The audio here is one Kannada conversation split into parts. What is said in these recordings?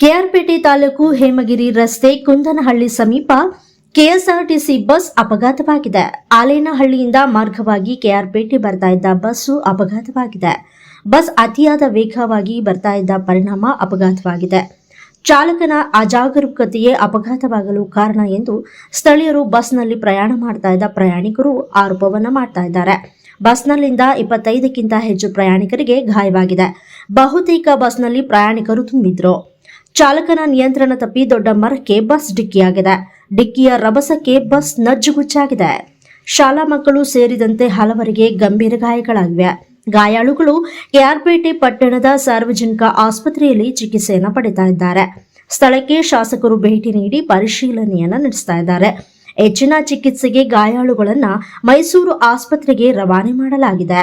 ಕೆಆರ್ಪೇಟೆ ತಾಲೂಕು ಹೇಮಗಿರಿ ರಸ್ತೆ ಕುಂದನಹಳ್ಳಿ ಸಮೀಪ ಕೆಎಸ್ಆರ್ಟಿಸಿ ಬಸ್ ಅಪಘಾತವಾಗಿದೆ. ಆಲೇನಹಳ್ಳಿಯಿಂದ ಮಾರ್ಗವಾಗಿ ಕೆಆರ್ಪೇಟೆ ಬರ್ತಾ ಇದ್ದ ಬಸ್ಸು ಅಪಘಾತವಾಗಿದೆ. ಬಸ್ ಅತಿಯಾದ ವೇಗವಾಗಿ ಬರ್ತಾ ಇದ್ದ ಪರಿಣಾಮ ಅಪಘಾತವಾಗಿದೆ. ಚಾಲಕನ ಅಜಾಗರೂಕತೆಯೇ ಅಪಘಾತವಾಗಲು ಕಾರಣ ಎಂದು ಸ್ಥಳೀಯರು ಬಸ್ನಲ್ಲಿ ಪ್ರಯಾಣ ಮಾಡ್ತಾ ಇದ್ದ ಪ್ರಯಾಣಿಕರು ಆರೋಪವನ್ನ ಮಾಡ್ತಾ ಇದ್ದಾರೆ. ಬಸ್ನಲ್ಲಿಂದ ಇಪ್ಪತ್ತೈದಕ್ಕಿಂತ ಹೆಚ್ಚು ಪ್ರಯಾಣಿಕರಿಗೆ ಗಾಯವಾಗಿದೆ. ಬಹುತೇಕ ಬಸ್ನಲ್ಲಿ ಪ್ರಯಾಣಿಕರು ತುಂಬಿದ್ರು. ಚಾಲಕನ ನಿಯಂತ್ರಣ ತಪ್ಪಿ ದೊಡ್ಡ ಮರಕ್ಕೆ ಬಸ್ ಡಿಕ್ಕಿಯಾಗಿದೆ. ಡಿಕ್ಕಿಯ ರಭಸಕ್ಕೆ ಬಸ್ ನಜ್ಜುಗುಚ್ಚಾಗಿದೆ ಶಾಲಾ ಮಕ್ಕಳು ಸೇರಿದಂತೆ ಹಲವರಿಗೆ ಗಂಭೀರ ಗಾಯಗಳಾಗಿವೆ. ಗಾಯಾಳುಗಳು ಕೆಆರ್ಪೇಟೆ ಪಟ್ಟಣದ ಸಾರ್ವಜನಿಕ ಆಸ್ಪತ್ರೆಯಲ್ಲಿ ಚಿಕಿತ್ಸೆಯನ್ನು ಪಡಿತಾ ಇದ್ದಾರೆ. ಸ್ಥಳಕ್ಕೆ ಶಾಸಕರು ಭೇಟಿ ನೀಡಿ ಪರಿಶೀಲನೆಯನ್ನು ನಡೆಸ್ತಾ ಇದ್ದಾರೆ. ಹೆಚ್ಚಿನ ಚಿಕಿತ್ಸೆಗೆ ಗಾಯಾಳುಗಳನ್ನು ಮೈಸೂರು ಆಸ್ಪತ್ರೆಗೆ ರವಾನೆ ಮಾಡಲಾಗಿದೆ.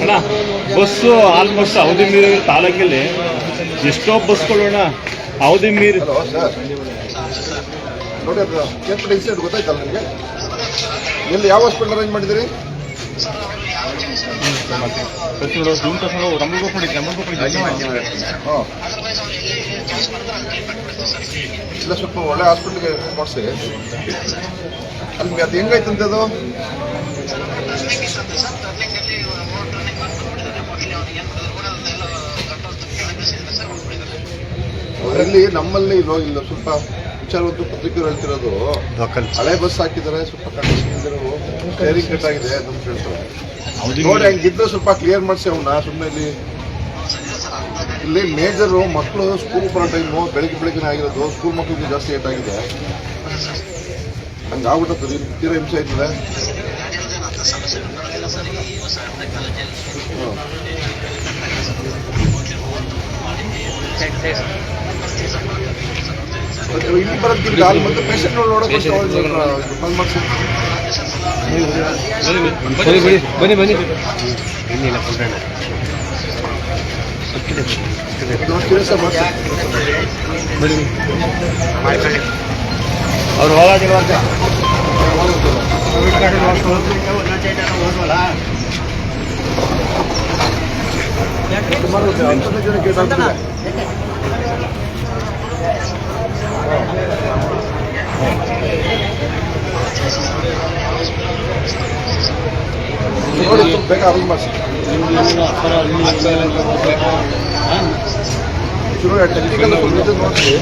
ಅಣ್ಣ ಬಸ್ಸು ಆಲ್ಮೋಸ್ಟ್ ಅವಧಿ ಮೀರಿ ತಾಲೂಕಲ್ಲಿ ಎಷ್ಟೋ ಬಸ್ಗಳು ಅಣ್ಣ ಅವಧಿ ಮೀರಿ. ನೋಡಿ ಗೊತ್ತಾಯ್ತಲ್ಲ ನಿಮಗೆ? ಎಲ್ಲಿ ಯಾವ ಹಾಸ್ಪಿಟಲ್ ಅರೇಂಜ್ ಮಾಡಿದ್ದೀರಿ ಹಾಂ ಇಲ್ಲ ಸ್ವಲ್ಪ ಒಳ್ಳೆ ಹಾಸ್ಪಿಟ್ಲಿಗೆ ಮಾಡಿಸಿ ಅಲ್ಲಿ ಅದು ಹೆಂಗಾಯ್ತಂತೆ ಅದು ಇಲ್ಲಿ ನಮ್ಮಲ್ಲಿ ಇರೋ ಇಲ್ಲ ಸ್ವಲ್ಪ ವಿಚಾರವಂತ ಪತ್ರಿಕೆ ಹೇಳ್ತಿರೋದು ಹಳೆ ಬಸ್ ಹಾಕಿದ್ದಾರೆ ಸ್ವಲ್ಪ ಕಂಡೀಷನ್ ಇದ್ದರು ಸ್ಟೇರಿಂಗ್ ಕಟ್ ಆಗಿದೆ ಅಂತ ಹೇಳ್ತಾರೆ. ನೋಡಿ ಹಂಗಿದ್ರೆ ಸ್ವಲ್ಪ ಕ್ಲಿಯರ್ ಮಾಡಿಸಿ ಅವನ್ನ ಸುಮ್ಮನೆ ಇಲ್ಲಿ. ಇಲ್ಲಿ ಮೇಜರು ಮಕ್ಕಳು ಸ್ಕೂಲ್ ಬರೋ ಟೈಮು ಬೆಳಿಗ್ಗೆ ಬೆಳಿಗ್ಗೆ ಆಗಿರೋದು ಸ್ಕೂಲ್ ಮಕ್ಕಳಿಗೆ ಜಾಸ್ತಿ ಏಟ್ ಆಗಿದೆ. ಹಂಗೆ ಆಗ್ಬಿಟ್ಟದ್ದು ತೀರಾ ಹಿಂಸೆ ಆಯ್ತದೆ. ಇಲ್ಲಿ ಬರೋದಕ್ಕಿಂತ ಅಲ್ಲಿ ಬಂದು ಪೇಷಂಟ್ ನೋಡೋಕೆ ಕಾಲ್ ಬನ್ನಿ ಬನ್ನಿ ಬನ್ನಿ. ಇನ್ನಿಲ್ಲ ಮಾಡಿಸಿ ಅವ್ರು ಹೋಗೋದಿಲ್ಲ ಸುಮಾರು ಒಂದು ಬೇಗ ಅರೇಂಜ್ ಮಾಡಿಸಿ ಟೆಕ್ನಿಕಲ್ ನೋಡಿಸಿ